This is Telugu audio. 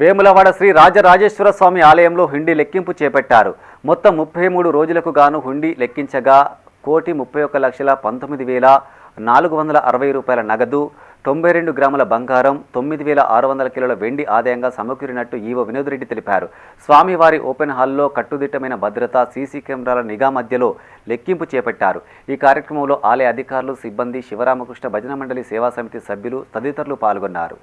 వేములవాడ శ్రీ రాజరాజేశ్వర స్వామి ఆలయంలో హుండీ లెక్కింపు చేపట్టారు. మొత్తం ముప్పై మూడు రోజులకు గాను హుండీ లెక్కించగా కోటి ముప్పై ఒక్క లక్షల పంతొమ్మిది వేల నాలుగు వందల అరవై రూపాయల నగదు తొంభై రెండు గ్రాముల బంగారం తొమ్మిది వేల ఆరు వందల కిలోల వెండి ఆదాయంగా సమకూరినట్టు ఈవో వినోద్ రెడ్డి తెలిపారు. స్వామివారి ఓపెన్ హాల్లో కట్టుదిట్టమైన భద్రత సీసీ కెమెరాల నిఘా మధ్యలో లెక్కింపు చేపట్టారు. ఈ కార్యక్రమంలో ఆలయ అధికారులు సిబ్బంది శివరామకృష్ణ భజన మండలి సేవా సమితి సభ్యులు తదితరులు పాల్గొన్నారు.